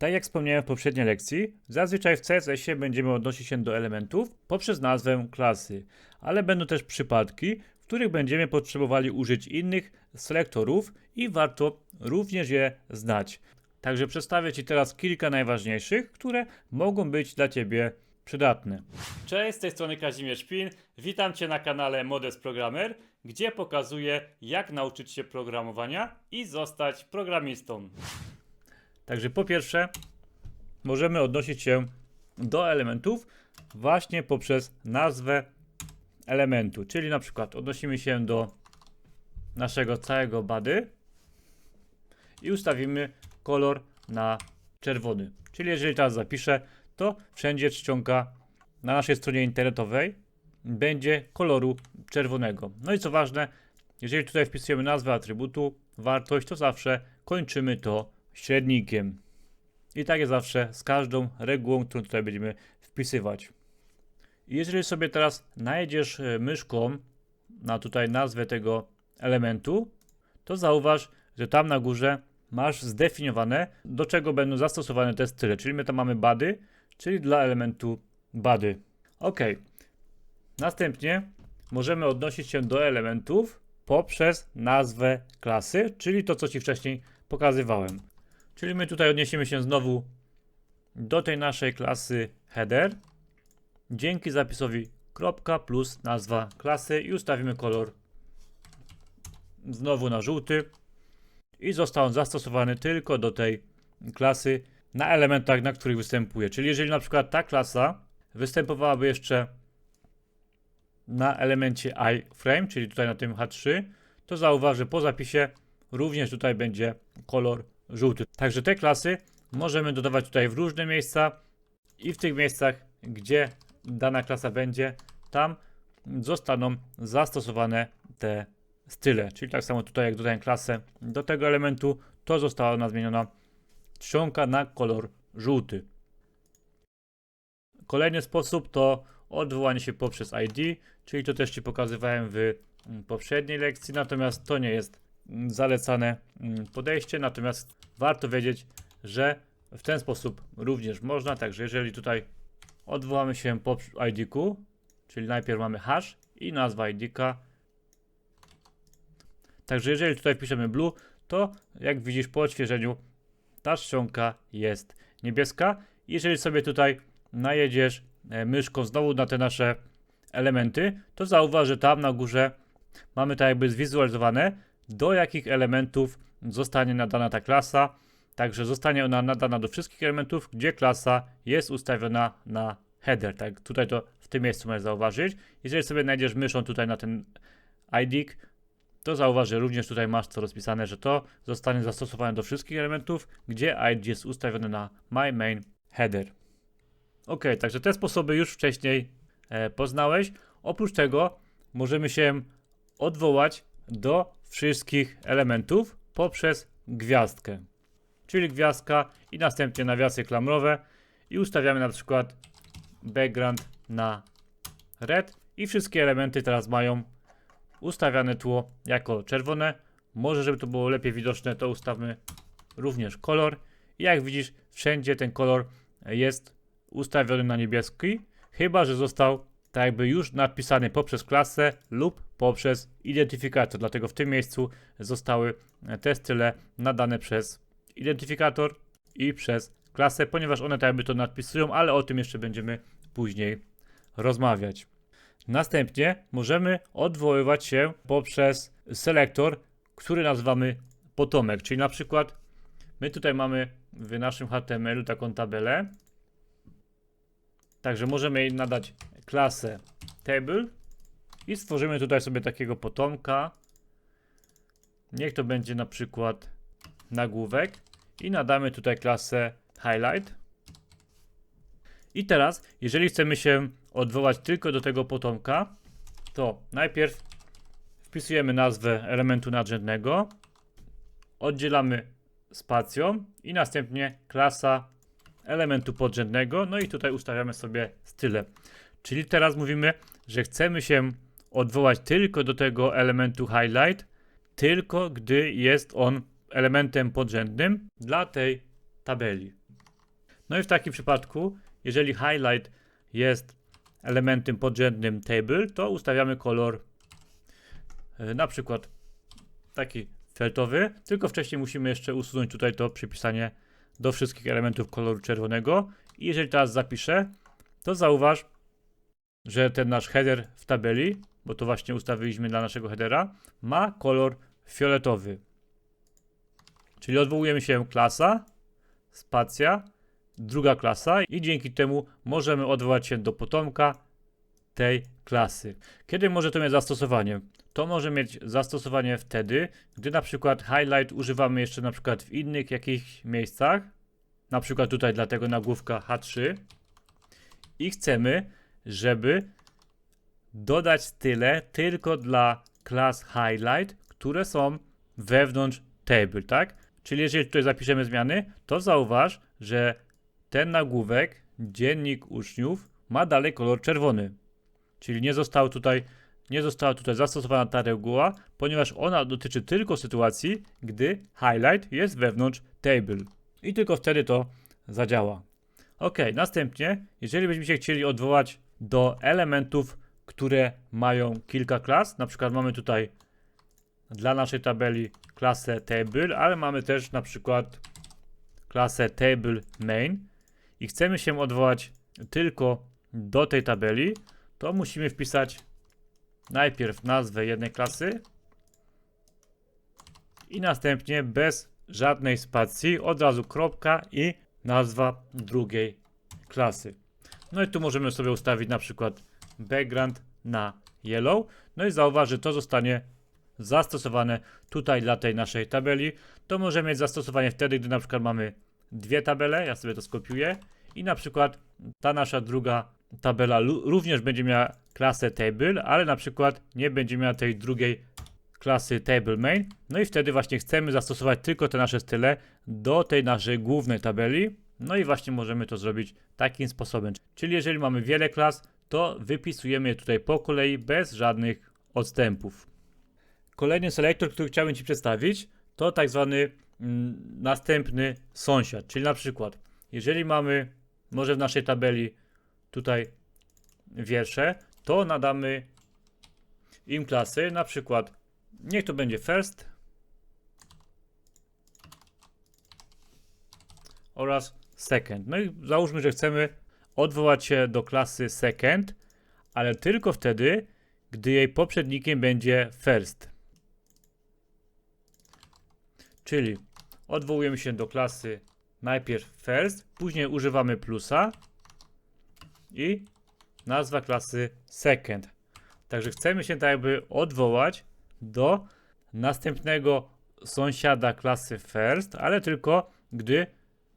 Tak jak wspomniałem w poprzedniej lekcji, zazwyczaj w CSS-ie będziemy odnosić się do elementów poprzez nazwę klasy, ale będą też przypadki, w których będziemy potrzebowali użyć innych selektorów i warto również je znać. Także przedstawię Ci teraz kilka najważniejszych, które mogą być dla Ciebie przydatne. Cześć, z tej strony Kazimierz Szpin. Witam Cię na kanale Modest Programmer, gdzie pokazuję jak nauczyć się programowania i zostać programistą. Także po pierwsze, możemy odnosić się do elementów właśnie poprzez nazwę elementu, czyli na przykład odnosimy się do naszego całego body i ustawimy kolor na czerwony. Czyli jeżeli teraz zapiszę, to wszędzie czcionka na naszej stronie internetowej będzie koloru czerwonego. No i co ważne, jeżeli tutaj wpisujemy nazwę atrybutu, wartość, to zawsze kończymy to średnikiem. I tak jest zawsze z każdą regułą, którą tutaj będziemy wpisywać. Jeżeli sobie teraz najedziesz e, myszką na tutaj nazwę tego elementu, to zauważ, że tam na górze masz zdefiniowane, do czego będą zastosowane te style. Czyli my tam mamy body, czyli dla elementu body. Ok. Następnie możemy odnosić się do elementów poprzez nazwę klasy, czyli to, co Ci wcześniej pokazywałem. Czyli my tutaj odniesiemy się znowu do tej naszej klasy header dzięki zapisowi kropka plus nazwa klasy i ustawimy kolor znowu na żółty i został on zastosowany tylko do tej klasy na elementach, na których występuje. Czyli jeżeli na przykład ta klasa występowałaby jeszcze na elemencie iframe, czyli tutaj na tym H3, to zauważ, że po zapisie również tutaj będzie kolor żółty. Także te klasy możemy dodawać tutaj w różne miejsca i w tych miejscach, gdzie dana klasa będzie, tam zostaną zastosowane te style. Czyli tak samo tutaj jak dodałem klasę do tego elementu, to została ona zmieniona czcionka na kolor żółty. Kolejny sposób to odwołanie się poprzez ID, czyli to też Ci pokazywałem w poprzedniej lekcji, natomiast to nie jest zalecane podejście, natomiast warto wiedzieć, że w ten sposób również można, także jeżeli tutaj odwołamy się po ID-ku, czyli najpierw mamy hash i nazwa ID-ka, Także jeżeli tutaj piszemy blue, to jak widzisz po odświeżeniu ta czcionka jest niebieska. Jeżeli sobie tutaj najedziesz e, myszką znowu na te nasze elementy, to zauważ, że tam na górze mamy tak jakby zwizualizowane, do jakich elementów zostanie nadana ta klasa. Także zostanie ona nadana do wszystkich elementów, gdzie klasa jest ustawiona na header. Tak, tutaj to w tym miejscu możesz zauważyć. Jeżeli sobie najdziesz myszą tutaj na ten ID, to zauważ, że również tutaj masz to rozpisane, że to zostanie zastosowane do wszystkich elementów, gdzie ID jest ustawiony na My Main Header. Ok, także te sposoby już wcześniej e, poznałeś. Oprócz tego możemy się odwołać do wszystkich elementów poprzez gwiazdkę. Czyli gwiazdka i następnie nawiasy klamrowe i ustawiamy na przykład background na red i wszystkie elementy teraz mają ustawiane tło jako czerwone. Może, żeby to było lepiej widoczne, to ustawmy również kolor. I jak widzisz, wszędzie ten kolor jest ustawiony na niebieski, chyba że został tak jakby już napisany poprzez klasę lub poprzez identyfikator. Dlatego w tym miejscu zostały te style nadane przez identyfikator i przez klasę, ponieważ one tak jakby to nadpisują, ale o tym jeszcze będziemy później rozmawiać. Następnie możemy odwoływać się poprzez selektor, który nazywamy potomek, czyli na przykład my tutaj mamy w naszym HTML-u taką tabelę. Także możemy jej nadać klasę table i stworzymy tutaj sobie takiego potomka. Niech to będzie na przykład nagłówek i nadamy tutaj klasę highlight. I teraz, jeżeli chcemy się odwołać tylko do tego potomka, to najpierw wpisujemy nazwę elementu nadrzędnego, oddzielamy spacją i następnie klasa elementu podrzędnego, no i tutaj ustawiamy sobie style. Czyli teraz mówimy, że chcemy się odwołać tylko do tego elementu highlight, tylko gdy jest on elementem podrzędnym dla tej tabeli. No i w takim przypadku, jeżeli highlight jest elementem podrzędnym table, to ustawiamy kolor e, na przykład taki fioletowy, tylko wcześniej musimy jeszcze usunąć tutaj to przypisanie do wszystkich elementów koloru czerwonego. I jeżeli teraz zapiszę, to zauważ, że ten nasz header w tabeli, bo to właśnie ustawiliśmy dla naszego headera, ma kolor fioletowy. Czyli odwołujemy się klasa, spacja, druga klasa i dzięki temu możemy odwołać się do potomka tej klasy. Kiedy może to mieć zastosowanie? To może mieć zastosowanie wtedy, gdy na przykład highlight używamy jeszcze na przykład w innych jakichś miejscach, na przykład tutaj dla tego nagłówka H3 i chcemy, żeby dodać tyle tylko dla klas highlight, które są wewnątrz table, tak? Czyli jeżeli tutaj zapiszemy zmiany, to zauważ, że ten nagłówek, dziennik uczniów, ma dalej kolor czerwony. Czyli nie został tutaj, nie została tutaj zastosowana ta reguła, ponieważ ona dotyczy tylko sytuacji, gdy highlight jest wewnątrz table. I tylko wtedy to zadziała. Ok, następnie, jeżeli byśmy się chcieli odwołać do elementów, które mają kilka klas, na przykład mamy tutaj dla naszej tabeli klasę table, ale mamy też na przykład klasę table main. I chcemy się odwołać tylko do tej tabeli, to musimy wpisać najpierw nazwę jednej klasy i następnie bez żadnej spacji od razu kropka i nazwa drugiej klasy. No i tu możemy sobie ustawić na przykład background na yellow. No i zauważ, że to zostanie zastosowane tutaj dla tej naszej tabeli. To może mieć zastosowanie wtedy, gdy na przykład mamy dwie tabele, ja sobie to skopiuję i na przykład ta nasza druga tabela również będzie miała klasę table, ale na przykład nie będzie miała tej drugiej klasy table main. No i wtedy właśnie chcemy zastosować tylko te nasze style do tej naszej głównej tabeli. No i właśnie możemy to zrobić takim sposobem. Czyli jeżeli mamy wiele klas, to wypisujemy je tutaj po kolei bez żadnych odstępów. Kolejny selektor, który chciałbym Ci przedstawić, to tak zwany mm, następny sąsiad. Czyli na przykład, jeżeli mamy może w naszej tabeli tutaj wiersze, to nadamy im klasy, na przykład niech to będzie first oraz second. No i załóżmy, że chcemy odwołać się do klasy second, ale tylko wtedy, gdy jej poprzednikiem będzie first. Czyli odwołujemy się do klasy najpierw first, później używamy plusa i nazwa klasy second. Także chcemy się tak jakby odwołać do następnego sąsiada klasy first, ale tylko gdy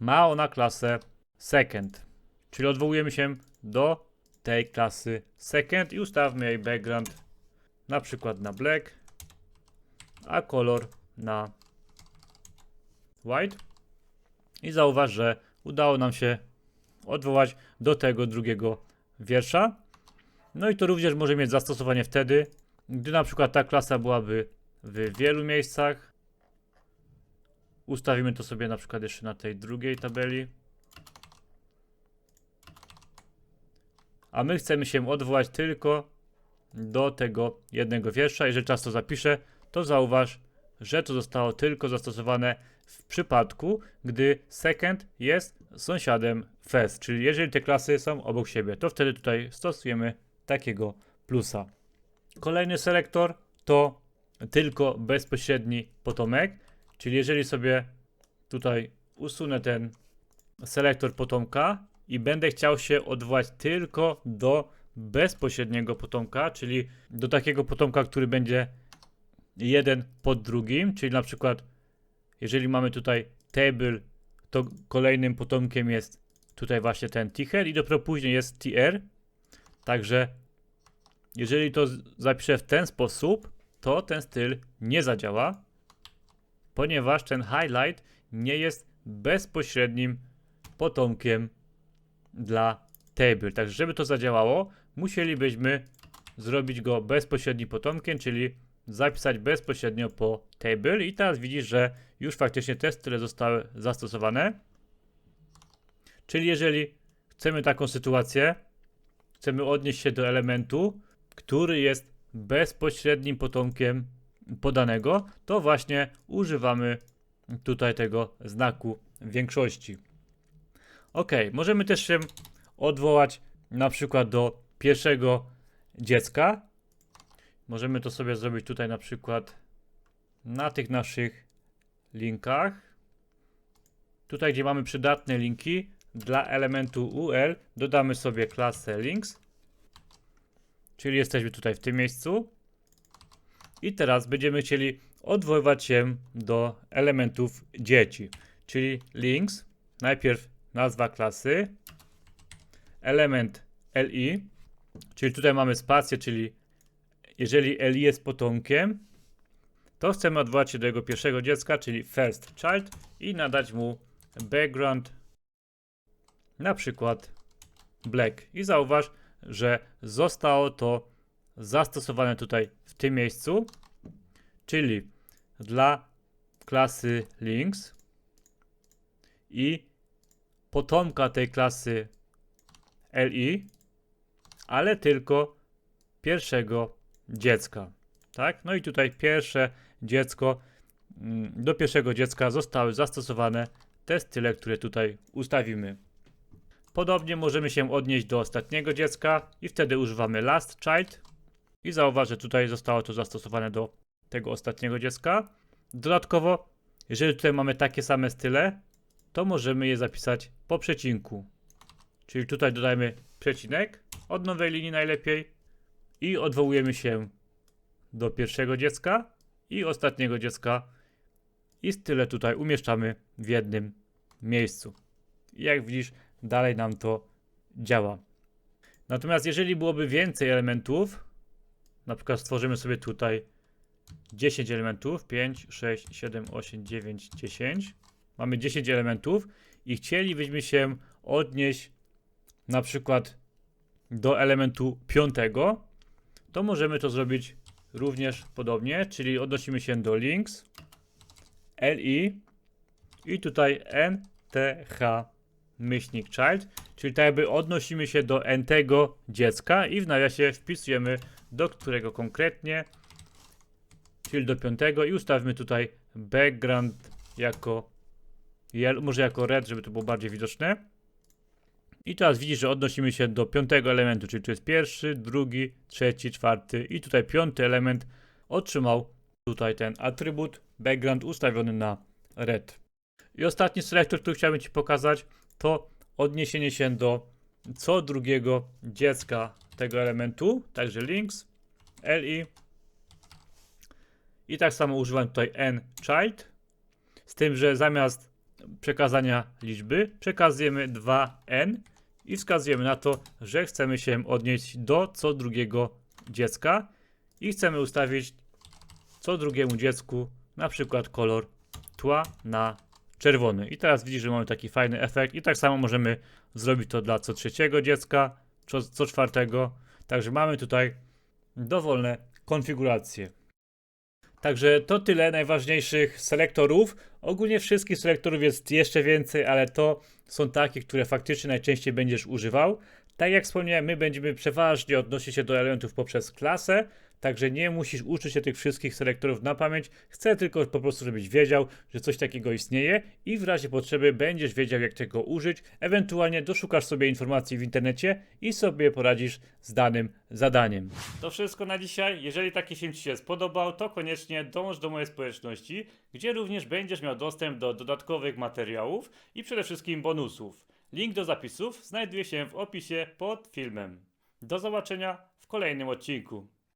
ma ona klasę second. Czyli odwołujemy się do tej klasy second i ustawmy jej background na przykład na black, a kolor na white. I zauważ, że udało nam się odwołać do tego drugiego wiersza. No i to również może mieć zastosowanie wtedy, gdy na przykład ta klasa byłaby w wielu miejscach. Ustawimy to sobie na przykład jeszcze na tej drugiej tabeli. A my chcemy się odwołać tylko do tego jednego wiersza. Jeżeli czas to zapiszę, to zauważ, że to zostało tylko zastosowane w przypadku, gdy second jest sąsiadem first, czyli jeżeli te klasy są obok siebie, to wtedy tutaj stosujemy takiego plusa. Kolejny selektor to tylko bezpośredni potomek, czyli jeżeli sobie tutaj usunę ten selektor potomka i będę chciał się odwołać tylko do bezpośredniego potomka, czyli do takiego potomka, który będzie jeden pod drugim, czyli na przykład jeżeli mamy tutaj table, to kolejnym potomkiem jest tutaj właśnie ten ticher i dopiero później jest tr. Także jeżeli to zapiszę w ten sposób, to ten styl nie zadziała, ponieważ ten highlight nie jest bezpośrednim potomkiem dla table. Także żeby to zadziałało, musielibyśmy zrobić go bezpośrednim potomkiem, czyli zapisać bezpośrednio po table i teraz widzisz, że już faktycznie te style zostały zastosowane. Czyli jeżeli chcemy taką sytuację, chcemy odnieść się do elementu, który jest bezpośrednim potomkiem podanego, to właśnie używamy tutaj tego znaku większości. Ok, możemy też się odwołać na przykład do pierwszego dziecka. Możemy to sobie zrobić tutaj na przykład na tych naszych linkach. Tutaj, gdzie mamy przydatne linki dla elementu UL, dodamy sobie klasę links. Czyli jesteśmy tutaj w tym miejscu. I teraz będziemy chcieli odwoływać się do elementów dzieci. Czyli links, najpierw nazwa klasy, element li, czyli tutaj mamy spację, czyli jeżeli li jest potomkiem, to chcemy odwołać się do jego pierwszego dziecka, czyli first child i nadać mu background na przykład black. I zauważ, że zostało to zastosowane tutaj tym miejscu, czyli dla klasy links i potomka tej klasy li, ale tylko pierwszego dziecka. Tak? No i tutaj pierwsze dziecko, mm, do pierwszego dziecka zostały zastosowane te style, które tutaj ustawimy. Podobnie możemy się odnieść do ostatniego dziecka i wtedy używamy last child i zauważ, że tutaj zostało to zastosowane do tego ostatniego dziecka. Dodatkowo, jeżeli tutaj mamy takie same style, to możemy je zapisać po przecinku. Czyli tutaj dodajmy przecinek od nowej linii najlepiej i odwołujemy się do pierwszego dziecka i ostatniego dziecka i style tutaj umieszczamy w jednym miejscu. I jak widzisz, dalej nam to działa. Natomiast jeżeli byłoby więcej elementów, na przykład stworzymy sobie tutaj 10 elementów, 5, 6, 7, 8, 9, 10. Mamy 10 elementów i chcielibyśmy się odnieść na przykład do elementu piątego, to możemy to zrobić również podobnie, czyli odnosimy się do links, li i tutaj nth myślnik child, czyli tak jakby odnosimy się do ntego dziecka i w nawiasie wpisujemy do którego konkretnie, czyli do piątego i ustawmy tutaj background jako może jako red, żeby to było bardziej widoczne. I teraz widzisz, że odnosimy się do piątego elementu, czyli to jest pierwszy, drugi, trzeci, czwarty i tutaj piąty element otrzymał tutaj ten atrybut background ustawiony na red. I ostatni selektor, który chciałbym Ci pokazać, to odniesienie się do co drugiego dziecka tego elementu, także links, li i. Tak samo używam tutaj n child, z tym, że zamiast przekazania liczby przekazujemy 2n i wskazujemy na to, że chcemy się odnieść do co drugiego dziecka i chcemy ustawić co drugiemu dziecku na przykład kolor tła na czerwony. I teraz widzisz, że mamy taki fajny efekt i tak samo możemy zrobić to dla co trzeciego dziecka, co, co czwartego. Także mamy tutaj dowolne konfiguracje. Także to tyle najważniejszych selektorów. Ogólnie wszystkich selektorów jest jeszcze więcej, ale to są takie, które faktycznie najczęściej będziesz używał. Tak jak wspomniałem, my będziemy przeważnie odnosić się do elementów poprzez klasę, także nie musisz uczyć się tych wszystkich selektorów na pamięć. Chcę tylko po prostu, żebyś wiedział, że coś takiego istnieje i w razie potrzeby będziesz wiedział, jak tego użyć. Ewentualnie doszukasz sobie informacji w internecie i sobie poradzisz z danym zadaniem. To wszystko na dzisiaj. Jeżeli taki film Ci się spodobał, to koniecznie dąż do mojej społeczności, gdzie również będziesz miał dostęp do dodatkowych materiałów i przede wszystkim bonusów. Link do zapisów znajduje się w opisie pod filmem. Do zobaczenia w kolejnym odcinku.